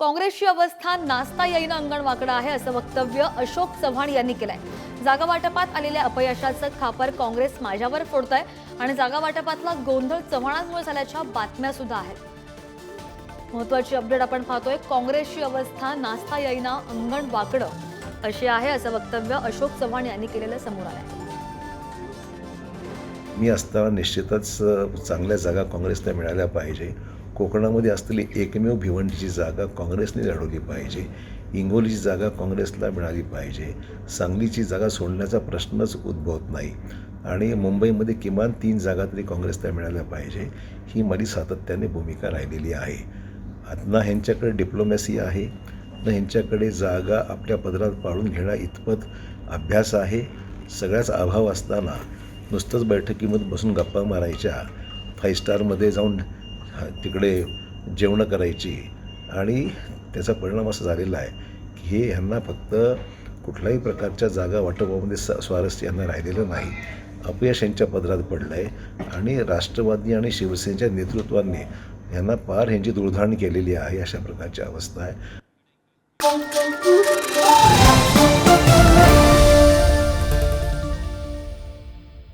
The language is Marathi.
काँग्रेसची अवस्था नाचता येईन अंगण वाकडं आहे असं वक्तव्य अशोक चव्हाण यांनी केलंय. जागा वाटपात आलेल्या अपयशाचं खापर काँग्रेस माझ्यावर फोडत आहे आणि जागा वाटपातला गोंधळ चव्हाणांमुळे झाल्याच्या बातम्या सुद्धा आहेत. महत्वाची अपडेट आपण पाहतोय काँग्रेसची अवस्था नाचता येईना अंगण वाकडं अशी आहे असं वक्तव्य अशोक चव्हाण यांनी केलेलं समोर आलंय. मी असताना निश्चितच चांगल्या जागा काँग्रेसला मिळाल्या पाहिजे. कोकणामध्ये असलेली एकमेव भिवंडीची जागा काँग्रेसने लढवली पाहिजे. हिंगोलीची जागा काँग्रेसला मिळाली पाहिजे. सांगलीची जागा सोडण्याचा प्रश्नच उद्भवत नाही. आणि मुंबईमध्ये किमान तीन जागा तरी काँग्रेसला मिळाल्या पाहिजे. ही माझी सातत्याने भूमिका राहिलेली आहे. ना ह्यांच्याकडे डिप्लोमॅसी आहे. ना ह्यांच्याकडे जागा आपल्या पदरात पाळून घेण्या इतपत अभ्यास आहे. सगळ्याच अभाव असताना नुसतंच बैठकीमध्ये बसून गप्पा मारायच्या. फाईव्ह स्टारमध्ये जाऊन तिकडे जेवणं करायची. आणि त्याचा परिणाम असा झालेला आहे की हे ह्यांना फक्त कुठल्याही प्रकारच्या जागा वाटपामध्ये स स्वारस्य यांना राहिलेलं नाही. अपयश यांच्या पदरात पडलं आहे आणि राष्ट्रवादी आणि शिवसेनेच्या नेतृत्वाने यांना पार ह्यांची दुर्धाण केलेली आहे अशा प्रकारची अवस्था आहे.